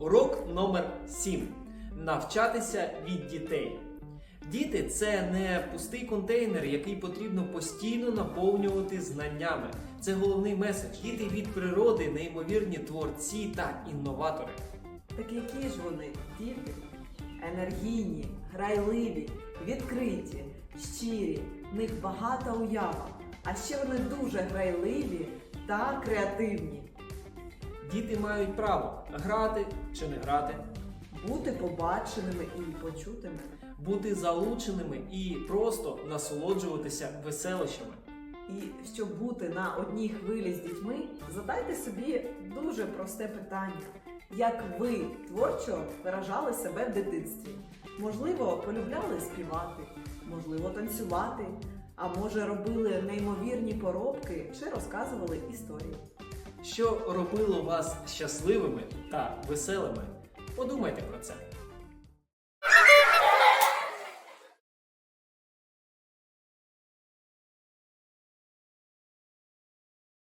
Урок номер 7. Навчатися від дітей. Діти це не пустий контейнер, який потрібно постійно наповнювати знаннями. Це головний меседж. Діти від природи неймовірні творці та інноватори. Так які ж вони, діти? Енергійні, грайливі, відкриті, щирі, в них багата уява. А ще вони дуже грайливі та креативні. Діти мають право грати чи не грати, Бути побаченими і почутими. бути залученими і просто насолоджуватися веселищами. І щоб бути на одній хвилі з дітьми, задайте собі дуже просте питання: як ви творчо виражали себе в дитинстві? Можливо, полюбляли співати, можливо, танцювати, а може робили неймовірні поробки чи розказували історії. Що робило вас щасливими та веселими? Подумайте про це.